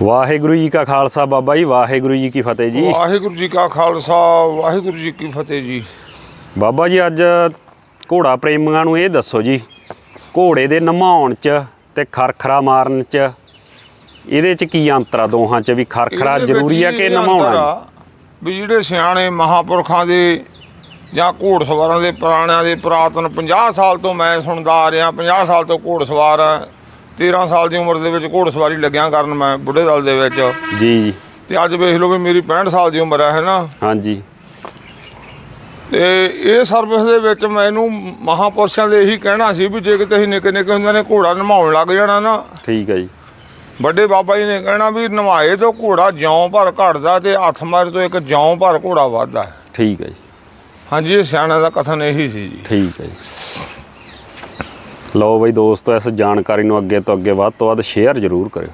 ਵਾਹਿਗੁਰੂ ਜੀ ਕਾ ਖਾਲਸਾ ਬਾਬਾ ਜੀ ਵਾਹਿਗੁਰੂ ਜੀ ਕੀ ਫਤਿਹ ਜੀ। ਵਾਹਿਗੁਰੂ ਜੀ ਕਾ ਖਾਲਸਾ ਵਾਹਿਗੁਰੂ ਜੀ ਕੀ ਫਤਿਹ ਜੀ। ਬਾਬਾ ਜੀ ਅੱਜ ਘੋੜਾ ਪ੍ਰੇਮੀਆਂ ਨੂੰ ਇਹ ਦੱਸੋ ਜੀ ਘੋੜੇ ਦੇ ਨਮਾਉਣ ਚ ਤੇ ਖਰਖਰਾ ਮਾਰਨ ਚ ਇਹਦੇ ਚ ਕੀ ਅੰਤਰ ਆ ਦੋਹਾਂ ਚ ਵੀ ਖਰਖਰਾ ਜ਼ਰੂਰੀ ਆ ਕਿ ਨਮਾਉਣਾ ਵੀ ਜਿਹੜੇ ਸਿਆਣੇ ਮਹਾਪੁਰਖਾਂ ਦੇ ਜਾਂ ਘੋੜਸਵਾਰਾਂ ਦੇ ਪੁਰਾਣਿਆਂ ਦੇ ਪੁਰਾਤਨ 50 ਸਾਲ ਤੋਂ ਮੈਂ ਸੁਣਦਾ ਆ ਰਿਹਾ 50 ਸਾਲ ਤੋਂ ਘੋੜਸਵਾਰ ਆ 13 ਸਾਲ ਦੀ ਉਮਰ ਦੇ ਵਿੱਚ ਘੋੜਸਵਾਰੀ ਲੱਗਿਆ ਕਰਨ ਮੈਂ ਬੁੱਢੇ ਦਲ ਦੇ ਵਿੱਚ। ਜੀ ਜੀ। ਤੇ ਅੱਜ ਵੇਖ ਲਓ ਵੀ ਮੇਰੀ 65 ਸਾਲ ਦੀ ਉਮਰ ਹੈ ਨਾ? ਹਾਂਜੀ। ਤੇ ਇਹ ਸਰਵਿਸ ਦੇ ਵਿੱਚ ਮੈਨੂੰ ਮਹਾਪੁਰਸ਼ਾਂ ਦੇ ਇਹੀ ਕਹਿਣਾ ਸੀ ਵੀ ਜੇ ਕਿਤੇ ਅਸੀਂ ਨਿੱਕੇ ਨਿੱਕੇ ਹੁੰਦੇ ਨੇ ਘੋੜਾ ਨਮਾਉਣ ਲੱਗ ਜਾਣਾ ਨਾ ਠੀਕ ਹੈ ਜੀ। ਵੱਡੇ ਬਾਬਾ ਜੀ ਨੇ ਕਹਿਣਾ ਵੀ ਨਵਾਏ ਤੋਂ ਘੋੜਾ ਜਿਉਂ ਭਰ ਘਟਦਾ ਤੇ ਹੱਥ ਮਾਰੇ ਤੋਂ ਇੱਕ ਜਿਉਂ ਭਰ ਘੋੜਾ ਵੱਧਦਾ। ਠੀਕ ਹੈ ਜੀ। ਹਾਂਜੀ ਇਹ ਸਿਆਣਿਆਂ ਦਾ ਕਥਨ ਇਹੀ ਸੀ ਜੀ। ਠੀਕ ਹੈ ਜੀ। ਲਓ ਬਈ ਦੋਸਤੋ, ਇਸ ਜਾਣਕਾਰੀ ਨੂੰ ਅੱਗੇ ਤੋਂ ਅੱਗੇ ਵੱਧ ਤੋਂ ਵੱਧ ਸ਼ੇਅਰ ਜ਼ਰੂਰ ਕਰਿਓ।